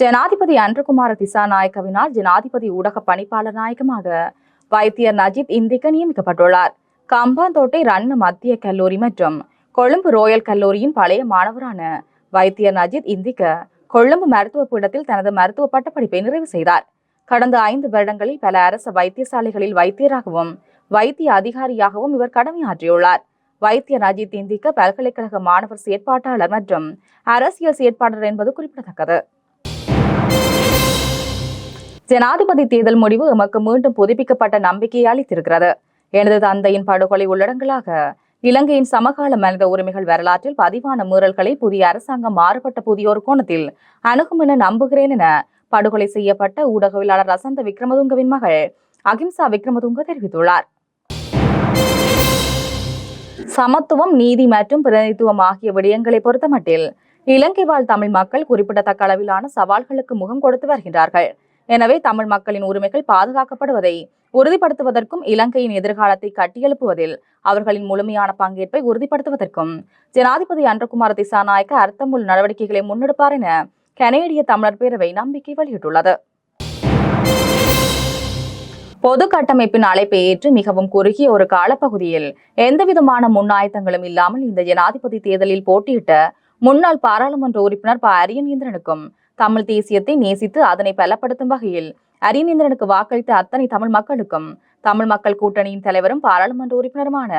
ஜனாதிபதி அன்றகுமார திசாநாயக்கவினால் ஜனாதிபதி ஊடக பணிப்பாளர் நாயகமாக வைத்தியர் நஜித் இந்திக்க நியமிக்கப்பட்டுள்ளார். கம்பாந்தோட்டை ரன்ன மத்திய கல்லூரி மற்றும் கொழும்பு ரோயல் கல்லூரியின் பழைய மாணவரான வைத்தியர் நஜித் இந்திக்க கொழும்பு மருத்துவ பீடத்தில் தனது மருத்துவ பட்டப்படிப்பை நிறைவு செய்தார். கடந்த ஐந்து வருடங்களில் பல அரசு வைத்தியசாலைகளில் வைத்தியராகவும் வைத்திய அதிகாரியாகவும் இவர் கடமையாற்றியுள்ளார். வைத்தியர் அஜித் இந்திக்க பல்கலைக்கழக மாணவர் செயற்பாட்டாளர் மற்றும் அரசியல் செயற்பாளர் என்பது குறிப்பிடத்தக்கது. ஜனாதிபதி தேர்தல் முடிவு எமக்கு மீண்டும் புதுப்பிக்கப்பட்ட நம்பிக்கையை அளித்திருக்கிறது. எனது தந்தையின் படுகொலை உள்ளடங்களாக இலங்கையின் சமகால மனித உரிமைகள் வரலாற்றில் பதிவான மீறல்களை புதிய அரசாங்கம் மாறுபட்ட புதிய ஒரு கோணத்தில் அணுகும் என நம்புகிறேன் என படுகொலை செய்யப்பட்ட ஊடகவியலாளர் ரசந்த விக்ரமதுங்கவின் மகள் அகிம்சா விக்ரமதுங்க தெரிவித்துள்ளார். சமத்துவம் நீதி மற்றும் பிரதிநிதித்துவம் ஆகிய விடயங்களை பொறுத்தமட்டில் இலங்கை வாழ் தமிழ் மக்கள் குறிப்பிடத்தக்க அளவிலான சவால்களுக்கு முகம் கொடுத்து வருகின்றார்கள். எனவே தமிழ் மக்களின் உரிமைகள் பாதுகாக்கப்படுவதை உறுதிப்படுத்துவதற்கும் இலங்கையின் எதிர்காலத்தை கட்டியெழுப்புவதில் அவர்களின் முழுமையான பங்கேற்பை உறுதிப்படுத்துவதற்கும் ஜனாதிபதி அன்றகுமார திசாநாயக்க அர்த்தமுள்ள நடவடிக்கைகளை முன்னெடுப்பார் என கனேடிய தமிழர் பேரவை நம்பிக்கை வெளியிட்டுள்ளது. பொது கட்டமைப்பின் அழைப்பை ஏற்று மிகவும் குறுகிய ஒரு காலப்பகுதியில் எந்தவிதமான முன்னாயத்தங்களும் இல்லாமல் இந்த ஜனாதிபதி தேர்தலில் போட்டியிட்ட முன்னாள் பாராளுமன்ற உறுப்பினர் ப அரியநேந்திரனுக்கும் தமிழ் தேசியத்தை நேசித்து அதனை பலப்படுத்தும் வகையில் அரியநேந்திரனுக்கு வாக்களித்த அத்தனை தமிழ் மக்களுக்கும் தமிழ் மக்கள் கூட்டணியின் தலைவரும் பாராளுமன்ற உறுப்பினருமான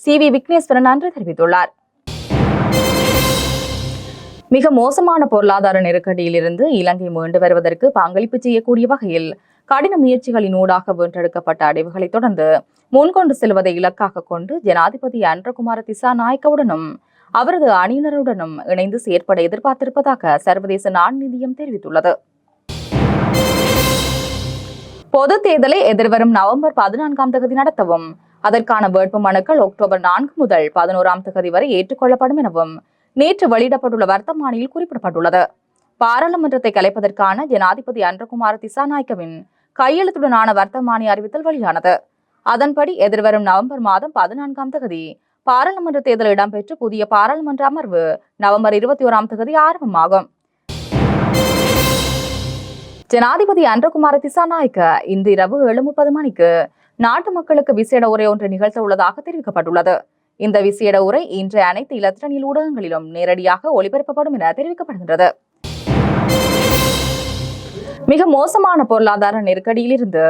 சி வி விக்னேஸ்வரன் நன்றி தெரிவித்துள்ளார். மிக மோசமான பொருளாதார நெருக்கடியிலிருந்து இலங்கை மீண்டு வருவதற்கு பங்களிப்பு செய்யக்கூடிய வகையில் கடின முயற்சிகளின் ஊடாக வென்றெடுக்கப்பட்ட அடைவுகளை தொடர்ந்து முன்கொண்டு செல்வதை இலக்காக கொண்டு ஜனாதிபதி அன்றகுமார திசா நாயக்கவுடனும் அவரது அணியினருடனும் இணைந்து செயற்பட எதிர்பார்த்திருப்பதாக சர்வதேச நாண் தெரிவித்துள்ளது. பொது தேர்தலை எதிர்வரும் நவம்பர் பதினான்காம் தேதி நடத்தவும் அதற்கான வேட்பு மனுக்கள் அக்டோபர் நான்கு முதல் பதினோராம் தேதி வரை ஏற்றுக்கொள்ளப்படும் எனவும் நேற்று வெளியிடப்பட்டுள்ள வர்த்தமானியில் குறிப்பிடப்பட்டுள்ளது. பாராளுமன்றத்தை கலைப்பதற்கான ஜனாதிபதி அன்றகுமார் திசாநாயக்கவின் கையெழுத்துடனான வர்த்தமானி அறிவித்தல் வெளியானது. அதன்படி எதிர்வரும் நவம்பர் மாதம் பதினான்காம் தேதி பாராளுமன்ற தேர்தல் இடம்பெற்று புதிய பாராளுமன்ற அமர்வு நவம்பர் இருபத்தி ஓராம் தேதி ஆரம்பமாகும். ஜனாதிபதி அன்றகுமார திசாநாயக்க இன்று இரவு ஏழு முப்பது மணிக்கு நாட்டு மக்களுக்கு விசேட உரை ஒன்று நிகழ்த்த உள்ளதாக தெரிவிக்கப்பட்டுள்ளது. இந்த விசேட உரை இன்று அனைத்து இலத்திரனியல் ஊடகங்களிலும் நேரடியாக ஒளிபரப்பப்படும் என தெரிவிக்கப்படுகின்றது. மிக மோசமான பொருளாதார நெருக்கடியிலிருந்து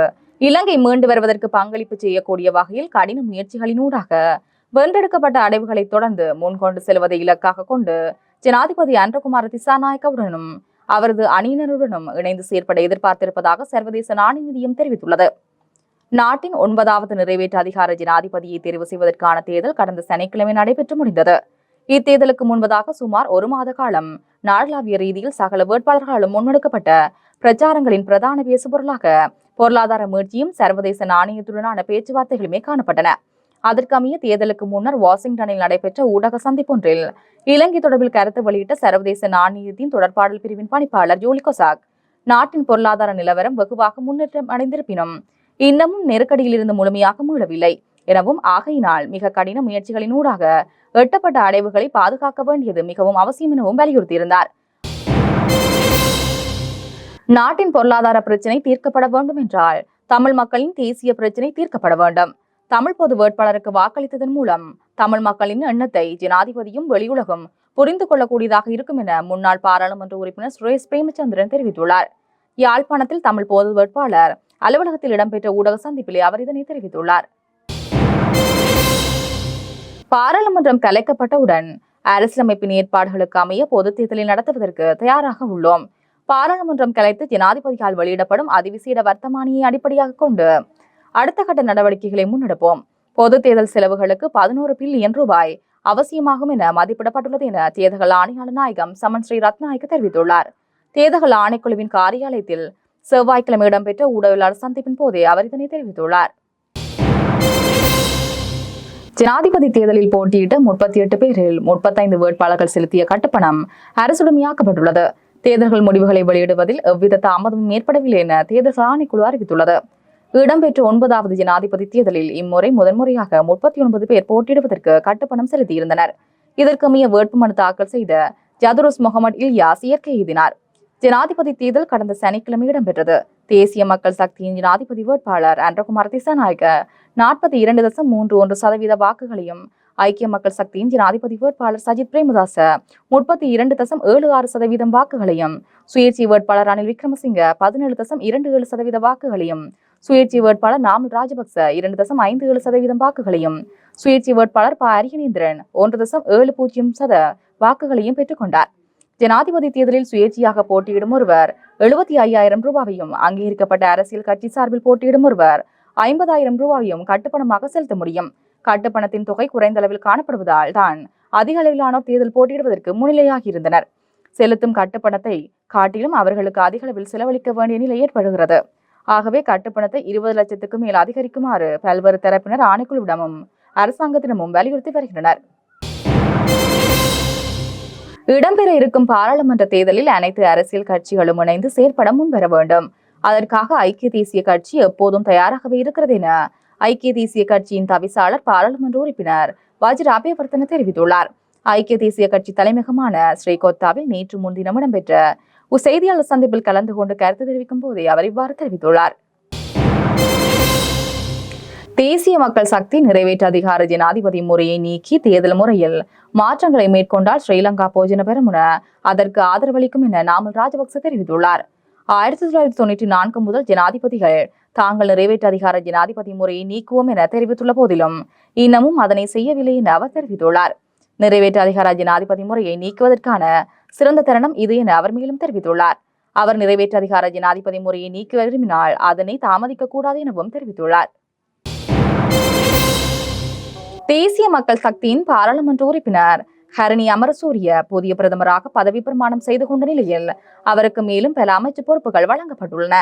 இலங்கை மீண்டு வருவதற்கு பங்களிப்பு செய்யக்கூடிய வகையில் கடின முயற்சிகளினூடாக வென்றெடுக்கப்பட்ட அடைவுகளை தொடர்ந்து முன்கொண்டு செல்வதை இலக்காக கொண்டு ஜனாதிபதி அன்றகுமார திசாநாயக்கவுடனும் அவரது அணியினருடனும் இணைந்து செயற்பட எதிர்பார்த்திருப்பதாக சர்வதேச நாணய நிதியம் தெரிவித்துள்ளது. நாட்டின் ஒன்பதாவது நிறைவேற்று அதிகார ஜனாதிபதியை தேர்வு செய்வதற்கான தேர்தல் கடந்த சனிக்கிழமை நடைபெற்று முடிந்தது. இத்தேர்தலுக்கு முன்பதாக சுமார் ஒரு மாத காலம் நாடளாவிய ரீதியில் சகல வேட்பாளர்களும் முன்னெடுக்கப்பட்ட பிரச்சாரங்களின் பிரதான பேசுபொருளாக பொருளாதார முயற்சியும் சர்வதேச நாணயத்துடனான பேச்சுவார்த்தைகளுமே காணப்பட்டன. அதற்கமைய தேர்தலுக்கு முன்னர் வாஷிங்டனில் நடைபெற்ற ஊடக சந்திப்பொன்றில் இலங்கை தொடர்பில் கருத்து வெளியிட்ட சர்வதேச நாணயத்தின் தொடர்பாடல் பிரிவின் பணிப்பாளர் ஜோலிகோசாக் நாட்டின் பொருளாதார நிலவரம் வெகுவாக முன்னேற்றம் அடைந்திருப்பினும் இன்னமும் நெருக்கடியில் இருந்து முழுமையாக மீளவில்லை. எனவும் ஆகையினால் மிக கடின முயற்சிகளின் ஊடாக எட்டப்பட்ட அடைவுகளை பாதுகாக்க வேண்டியது மிகவும் அவசியம் எனவும் வலியுறுத்தியிருந்தார். நாட்டின் பொருளாதார பிரச்சினை தீர்க்கப்பட வேண்டும் என்றால் தமிழ் மக்களின் தேசிய பிரச்சினை தீர்க்கப்பட வேண்டும். தமிழ் பொது வேட்பாளருக்கு வாக்களித்ததன் மூலம் தமிழ் மக்களின் எண்ணத்தை ஜனாதிபதியும் வெளியுலகம் புரிந்து கொள்ளக்கூடியதாக இருக்கும் என முன்னாள் பாராளுமன்ற உறுப்பினர் சுரேஷ் பிரேமச்சந்திரன் தெரிவித்துள்ளார். யாழ்ப்பாணத்தில் தமிழ் பொது வேட்பாளர் அலுவலகத்தில் இடம்பெற்ற ஊடக சந்திப்பிலே அவர் இதனை தெரிவித்துள்ளார். பாராளுமன்றம் கலைக்கப்பட்டவுடன் அரசியலமைப்பின் ஏற்பாடுகளுக்கு அமைய பொது தேர்தலை நடத்துவதற்கு தயாராக உள்ளோம். பாராளுமன்றம் கலைத்து ஜனாதிபதியால் வெளியிடப்படும் அதிவிசேட வர்த்தமானியை அடிப்படையாக கொண்டு அடுத்த கட்ட நடவடிக்கைகளை முன்னெடுப்போம். பொது தேர்தல் செலவுகளுக்கு பதினோரு பில்லியன் ரூபாய் அவசியமாகும் என மதிப்பிடப்பட்டுள்ளது என தேர்தல் ஆணையாளர் நாயகம் சமன் ஸ்ரீ ரத்நாயக்க தெரிவித்துள்ளார். தேர்தல் ஆணைக்குழுவின் காரியாலயத்தில் செவ்வாய்க்கிழமை இடம்பெற்ற ஊடகவியலாளர் சந்திப்பின் போதே அவர் இதனை தெரிவித்துள்ளார். ஜனாதிபதி தேர்தலில் போட்டியிட்ட முப்பத்தி எட்டு பேரில் முப்பத்தைந்து வேட்பாளர்கள் செலுத்திய கட்டுப்பணம் அரசுடைமையாக்கப்பட்டுள்ளது தேர்தல்கள் முடிவுகளை வெளியிடுவதில் எவ்வித தாமதமும் ஏற்படவில்லை என தேர்தல் ஆணைக்குழு அறிவித்துள்ளது. இடம்பெற்ற ஒன்பதாவது ஜனாதிபதி தேர்தலில் இம்முறை முதன்முறையாக முப்பத்தி ஒன்பது பேர் போட்டியிடுவதற்கு கட்டுப்பணம் செலுத்தியிருந்தனர். இதற்கமைய வேட்புமனு தாக்கல் செய்த ஜதுருஸ் முகமது இல்யாஸ் இயற்கை எய்தினார் ஜனாதிபதி தேர்தல் கடந்த சனிக்கிழமை இடம்பெற்றது. தேசிய மக்கள் சக்தியின் ஜனாதிபதி வேட்பாளர் அன்றகுமார் திசாநாயக்க நாற்பத்தி இரண்டு தசம் மூன்று ஒன்று சதவீத வாக்குகளையும் ஐக்கிய மக்கள் சக்தியின் ஜனாதிபதி வேட்பாளர் சஜித் பிரேமதாச முப்பத்தி இரண்டு தசம் ஏழு ஆறு சதவீதம் வாக்குகளையும் சுயேட்சை வேட்பாளர் ரணில் விக்ரமசிங்க பதினேழு தசம் இரண்டு ஏழு சதவீத வாக்குகளையும் சுயேட்சை வேட்பாளர் நாமல் ராஜபக்ச இரண்டு தசம் ஐந்து ஏழு சதவீதம் வாக்குகளையும். சுயேட்சை வேட்பாளர் ப. அரியநேந்திரன் ஒன்று தசம் ஏழு பூஜ்ஜியம் சத வாக்குகளையும் பெற்றுக்கொண்டார். ஜனாதிபதி தேர்தலில் சுயேட்சையாக போட்டியிடும் ஒருவர் எழுபத்தி ஐயாயிரம் ரூபாவையும் அங்கீகரிக்கப்பட்ட அரசியல் கட்சி சார்பில் போட்டியிடும் ஒருவர் ஐம்பதாயிரம் ரூபாயையும் கட்டுப்பணமாக செலுத்த முடியும். கட்டுப்பணத்தின் தொகை குறைந்த அளவில் காணப்படுவதால் தான் அதிக அளவிலானோர் தேர்தல் போட்டியிடுவதற்கு முன்னிலையாகி இருந்தனர் செலுத்தும் கட்டுப்பணத்தை காட்டிலும் அவர்களுக்கு அதிக அளவில் செலவழிக்க வேண்டிய நிலை ஏற்படுகிறது. ஆகவே கட்டுப்பணத்தை இருபது லட்சத்துக்கு மேல் அதிகரிக்குமாறு பல்வேறு தரப்பினர் ஆணைக்குழுவிடமும் அரசாங்கத்திடமும் வலியுறுத்தி வருகின்றனர். இடம்பெற இருக்கும் பாராளுமன்ற தேர்தலில் அனைத்து அரசியல் கட்சிகளும் இணைந்து செயற்பட முன்வர வேண்டும். அதற்காக ஐக்கிய தேசிய கட்சி எப்போதும் தயாராகவே இருக்கிறது என ஐக்கிய தேசிய கட்சியின் தவிசாளர் பாராளுமன்ற உறுப்பினர் வஜிர தெரிவித்துள்ளார். ஐக்கிய தேசிய கட்சி தலைமையகமான ஸ்ரீகோத்தாவில் நேற்று முன்தினம் இடம்பெற்ற ஒரு செய்தியாளர் சந்திப்பில் கலந்து கொண்டு கருத்து தெரிவிக்கும் போதே அவர் இவ்வாறு தெரிவித்துள்ளார். தேசிய மக்கள் சக்தி நிறைவேற்று அதிகார ஜனாதிபதி முறையை நீக்கி தேர்தல் முறையில் மாற்றங்களை மேற்கொண்டால் ஸ்ரீலங்கா போஜன பெரமுன அதற்கு ஆதரவளிக்கும் என நாமல் ராஜபக்ச தெரிவித்துள்ளார். ஆயிரத்தி தொள்ளாயிரத்தி தொண்ணூற்றி நான்கு முதல் ஜனாதிபதிகள் தாங்கள் நிறைவேற்று அதிகார ஜனாதிபதி முறையை நீக்குவோம் என தெரிவித்துள்ள போதிலும் இன்னமும் அதனை செய்யவில்லை என அவர் தெரிவித்துள்ளார். நிறைவேற்று அதிகார ஜனாதிபதி முறையை நீக்குவதற்கான சிறந்த தருணம் இது என அவர் மேலும் தெரிவித்துள்ளார். அவர் நிறைவேற்று அதிகார ஜனாதிபதி முறையை நீக்க விரும்பினால் அதனை தாமதிக்க கூடாது எனவும் தெரிவித்துள்ளார். தேசிய மக்கள் சக்தியின் பாராளுமன்ற உறுப்பினர் ஹரணி அமரசூரிய புதிய பிரதமராக பதவி பிரமாணம் செய்து கொண்ட நிலையில் அவருக்கு மேலும் பல அமைச்சு பொறுப்புகள் வழங்கப்பட்டுள்ளன.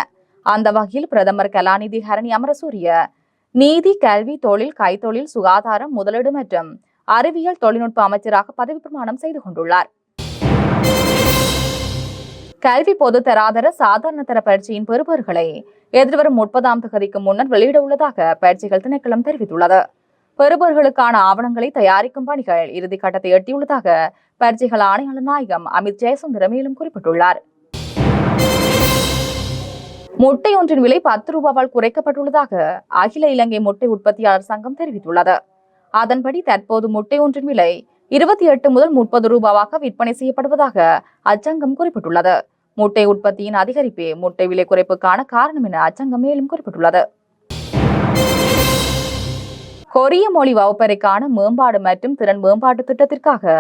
அந்த வகையில் பிரதமர் கலாநிதி ஹரணி அமரசூரிய நீதி கல்வி தொழில் கைத்தொழில் சுகாதாரம் முதலீடு மற்றும் அறிவியல் தொழில்நுட்ப அமைச்சராக பதவி பிரமாணம் செய்து கொண்டுள்ளார். கல்வி பொது தராதர சாதாரண தர பயிற்சியின் பெறுபவர்களை எதிர்வரும் முப்பதாம் தேதிக்கு முன்னர் வெளியிட உள்ளதாக பயிற்சிகள் திணைக்களம் தெரிவித்துள்ளது. பெறுபவர்களுக்கான ஆவணங்களை தயாரிக்கும் பணிகள் இறுதிக்கட்டத்தை எட்டியுள்ளதாக பயிற்சிகள் ஆணையாளர் நாயகம் அமித் ஜெயசுந்தர மேலும் குறிப்பிட்டுள்ளார். முட்டை ஒன்றின் விலை பத்து ரூபாவால் குறைக்கப்பட்டுள்ளதாக அகில இலங்கை முட்டை உற்பத்தியாளர் சங்கம் தெரிவித்துள்ளது. அதன்படி தற்போது முட்டை ஒன்றின் விலை இருபத்தி எட்டு முதல் முப்பது ரூபாவாக விற்பனை செய்யப்படுவதாக அச்சங்கம் குறிப்பிட்டுள்ளது. முட்டை உற்பத்தியின் அதிகரிப்பே முட்டை விலை குறைப்புக்கான காரணம் என அச்சங்கம் மேலும் குறிப்பிட்டுள்ளது. கொரிய மொழி வகுப்பறைக்கான மேம்பாடு மற்றும் திறன் மேம்பாட்டு திட்டத்திற்காக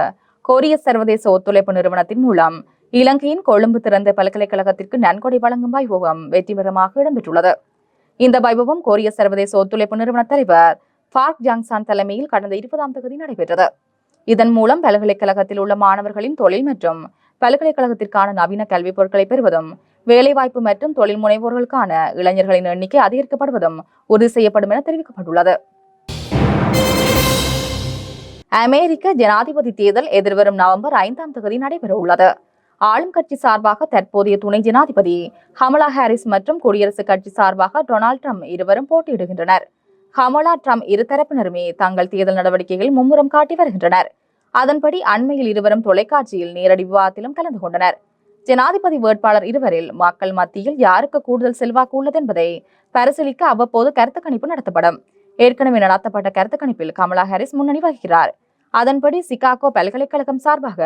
கொரிய சர்வதேச ஒத்துழைப்பு நிறுவனத்தின் மூலம் இலங்கையின் கொழும்பு திறந்த பல்கலைக்கழகத்திற்கு நன்கொடை வழங்கும் வைபவம் வெற்றிகரமாக இடம்பெற்றுள்ளது. இந்த வைபவம் கொரிய சர்வதேச ஒத்துழைப்பு நிறுவன தலைவர் பார்க் ஜாங்சான் தலைமையில் கடந்த இருபதாம் தேதி நடைபெற்றது. இதன் மூலம் பல்கலைக்கழகத்தில் உள்ள மாணவர்களின் தொழில் மற்றும் பல்கலைக்கழகத்திற்கான நவீன கல்விப் பொருட்களை பெறுவதும் வேலைவாய்ப்பு மற்றும் தொழில் முனைவோர்களுக்கான இளைஞர்களின் எண்ணிக்கை அதிகரிக்கப்படுவதும் உறுதி செய்யப்படும் என தெரிவிக்கப்பட்டுள்ளது. அமெரிக்க ஜனாதிபதி தேர்தல் எதிர்வரும் நவம்பர் ஐந்தாம் தேதி நடைபெறவுள்ளது ஆளும் கட்சி சார்பாக தற்போதைய துணை ஜனாதிபதி ஹமலா ஹாரிஸ் மற்றும் குடியரசுக் கட்சி சார்பாக டொனால்ட் ட்ரம்ப் இருவரும் போட்டியிடுகின்றனர். கமலா ட்ரம்ப் இருதரப்பினருமே தங்கள் தேர்தல் நடவடிக்கைகள் மும்முரம் காட்டி வருகின்றனர். அதன்படி அண்மையில் இருவரும் தொலைக்காட்சியில் நேரடி விவாதத்திலும் கலந்து கொண்டனர். ஜனாதிபதி வேட்பாளர் இருவரில் மக்கள் மத்தியில் யாருக்கு கூடுதல் செல்வாக்கு உள்ளது என்பதை பரிசீலிக்க அவ்வப்போது கருத்து கணிப்பு நடத்தப்படும். ஏற்கனவே நடத்தப்பட்ட கருத்து கணிப்பில் கமலா ஹாரிஸ் முன்னணி வகிக்கிறார். அதன்படி சிகாகோ பல்கலைக்கழகம் சார்பாக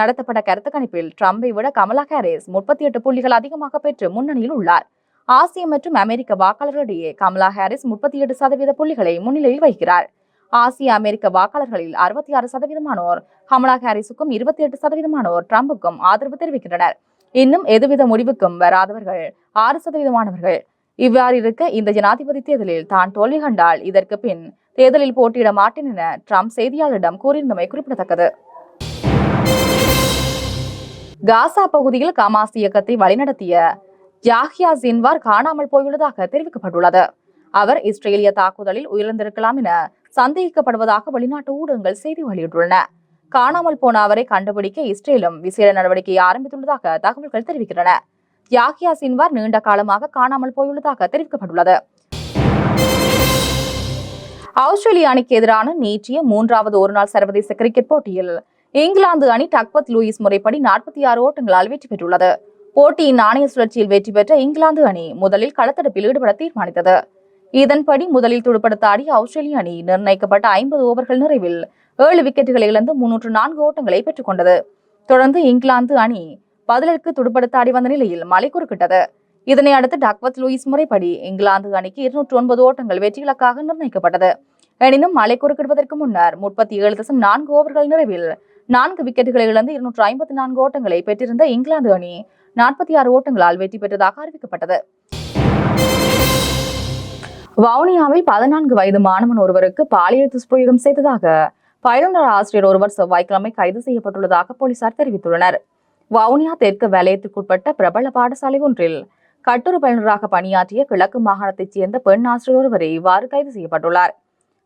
நடத்தப்பட்ட கருத்து கணிப்பில் ட்ரம்பை விட கமலா ஹாரிஸ் முப்பத்தி எட்டு புள்ளிகள் அதிகமாக பெற்று முன்னணியில் உள்ளார். ஆசிய மற்றும் அமெரிக்க வாக்காளர்களிடையே கமலா ஹாரிஸ் முப்பத்தி எட்டு சதவீத புள்ளிகளை முன்னிலையில் வைக்கிறார். ஆசிய அமெரிக்க வாக்காளர்களில் அறுபத்தி ஆறு சதவீதமானோர் கமலா ஹாரிஸுக்கும் இருபத்தி எட்டு சதவீதமானோர் ட்ரம்புக்கும் ஆதரவு தெரிவிக்கின்றனர். இன்னும் எதுவித முடிவுக்கும் வராதவர்கள் ஆறு சதவீதமானவர்கள். இவ்வாறு இருக்க இந்த ஜனாதிபதி தேர்தலில் தான் தோல்வி கண்டால் இதற்கு பின் தேர்தலில் போட்டியிட மாட்டேன் என ட்ரம்ப் செய்தியாளரிடம் கூறியிருந்தமை குறிப்பிடத்தக்கது. காசா பகுதியில் கமாஸ் இயக்கத்தை வழிநடத்திய யாஹியா சின்வார் காணாமல் போயுள்ளதாக தெரிவிக்கப்பட்டுள்ளது. அவர் இஸ்ரேலிய தாக்குதலில் உயிரிழந்திருக்கலாம் என சந்தேகிக்கப்படுவதாக வெளிநாட்டு ஊடகங்கள் செய்தி வெளியிட்டுள்ளன. காணாமல் போன அவரை கண்டுபிடிக்க இஸ்ரேலும் விசேட நடவடிக்கையை ஆரம்பித்துள்ளதாக தகவல்கள் தெரிவிக்கின்றன. யாகியா சின்வார் நீண்ட காலமாக காணாமல் போயுள்ளதாக தெரிவிக்கப்பட்டுள்ளது. ஆஸ்திரேலிய அணிக்கு எதிரான நேற்றைய மூன்றாவது ஒருநாள் சர்வதேச கிரிக்கெட் போட்டியில் இங்கிலாந்து அணி டக்வத் லூயிஸ் முறைப்படி நாற்பத்தி ஆறு ஓட்டங்களால் வெற்றி பெற்றுள்ளது. போட்டியின் நாணய சுழற்சியில் வெற்றி பெற்ற இங்கிலாந்து அணி முதலில் களத்தடுப்பில் ஈடுபட தீர்மானித்தது. இதன்படி முதலில் துடுப்படுத்த ஆடிய ஆஸ்திரேலிய அணி நிர்ணயிக்கப்பட்ட ஐம்பது ஓவர்கள் நிறைவில் ஏழு விக்கெட்டுகளை இழந்து முன்னூற்று நான்கு ஓட்டங்களை பெற்றுக் கொண்டது. தொடர்ந்து இங்கிலாந்து அணி பதிலுக்கு துடுப்படுத்த ஆடி வந்த நிலையில் மழை குறுக்கிட்டது இதனை அடுத்து டக்வத் லூயிஸ் முறைப்படி இங்கிலாந்து அணிக்கு இருநூற்று ஒன்பது ஓட்டங்கள் வெற்றி இலக்காக நிர்ணயிக்கப்பட்டது. எனினும் மழை குறுக்கிடுவதற்கு முன்னர் முப்பத்தி ஏழு தசம் நான்கு ஓவர்கள் நிறைவில் நான்கு விக்கெட்டுகளை இழந்து இருநூற்று ஐம்பத்தி நான்கு ஓட்டங்களை பெற்றிருந்த இங்கிலாந்து அணி நாற்பத்தி ஆறு ஓட்டங்களால் வெற்றி பெற்றதாக அறிவிக்கப்பட்டது. வவுனியாவில் பதினான்கு வயது மாணவன் ஒருவருக்கு பாலியல் துஷ்பிரயோகம் செய்ததாக பயிலுனர் ஆசிரியர் ஒருவர் செவ்வாய்க்கிழமை கைது செய்யப்பட்டுள்ளதாக போலீசார் தெரிவித்துள்ளனர். வவுனியா தெற்கு வலயத்திற்குட்பட்ட பிரபல பாடசாலை ஒன்றில் கட்டுரை பயிலுனராக பணியாற்றிய கிழக்கு மாகாணத்தைச் சேர்ந்த பெண் ஆசிரியர் ஒருவரை இவ்வாறு கைது செய்யப்பட்டுள்ளார்.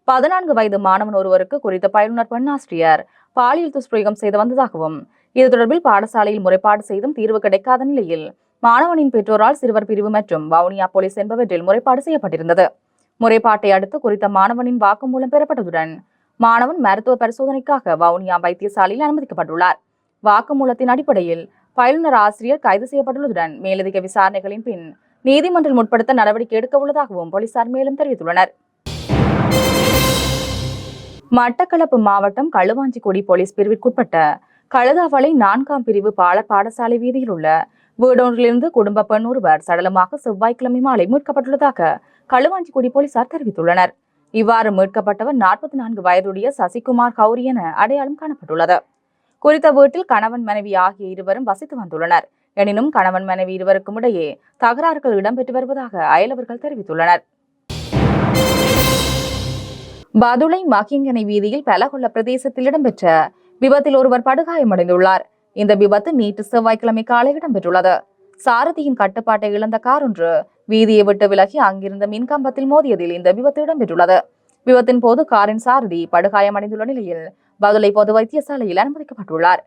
பதினான்கு வயது மாணவன் ஒருவருக்கு குறித்த பயிலுனர் பெண் ஆசிரியர் பாலியல் துஷ்பிரயோகம் செய்து வந்ததாகவும் இது தொடர்பில் பாடசாலையில் முறைப்பாடு செய்தும் தீர்வு கிடைக்காத நிலையில் மாணவனின் பெற்றோரால் சிறுவர் பிரிவு மற்றும் வவுனியா போலீஸ் என்பவற்றில் முறைப்பாடு செய்யப்பட்டிருந்தது. முறைப்பாட்டை அடுத்து குறித்த மாணவனின் வாக்குமூலம் பெறப்பட்டதுடன் மாணவன் மருத்துவ பரிசோதனைக்காக வவுனியா வைத்தியசாலையில் அனுமதிக்கப்பட்டுள்ளார். வாக்குமூலத்தின் அடிப்படையில் பயிலுநர் ஆசிரியர் கைது செய்யப்பட்டுள்ளதுடன் மேலதிக விசாரணைகளின் பின் நீதிமன்றம் முற்படுத்த நடவடிக்கை எடுக்க உள்ளதாகவும் போலீசார் மேலும் தெரிவித்துள்ளனர். மட்டக்களப்பு மாவட்டம் களுவாஞ்சிக்குடி போலீஸ் பிரிவிற்குட்பட்ட கழுதாவளை நான்காம் பிரிவு பால பாடசாலை வீதியில் உள்ள வீடொன்றிலிருந்து குடும்ப பெண் ஒருவர் சடலமாக செவ்வாய்க்கிழமை மாலை மீட்கப்பட்டுள்ளதாக களுவாஞ்சிக்குடி போலீசார் தெரிவித்துள்ளனர். இவ்வாறு மீட்கப்பட்டவர் நாற்பத்தி நான்கு வயதுடைய சசிகுமார் கௌரி என அடையாளம் காணப்பட்டுள்ளது. குறித்த வீட்டில் கணவன் மனைவி ஆகிய இருவரும் வசித்து வந்துள்ளனர். எனினும் கணவன் மனைவி இருவருக்கும் இடையே தகராறுகள் இடம்பெற்று வருவதாக அயலவர்கள் தெரிவித்துள்ளனர். பதுளை மகிங்கனை வீதியில் பலகொள்ள பிரதேசத்தில் இடம்பெற்ற விபத்தில் ஒருவர் படுகாயமடைந்துள்ளார். இந்த விபத்து நேற்று செவ்வாய்க்கிழமை காலை இடம்பெற்றுள்ளது. சாரதியின் கட்டுப்பாட்டை இழந்த கார் ஒன்று வீதியை விட்டு விலகி அங்கிருந்த மின்கம்பத்தில் மோதியதில் இந்த விபத்து இடம்பெற்றுள்ளது. விபத்தின் போது காரின் சாரதி படுகாயமடைந்துள்ள நிலையில் பதுளை பொது வைத்தியசாலையில் அனுமதிக்கப்பட்டுள்ளார்.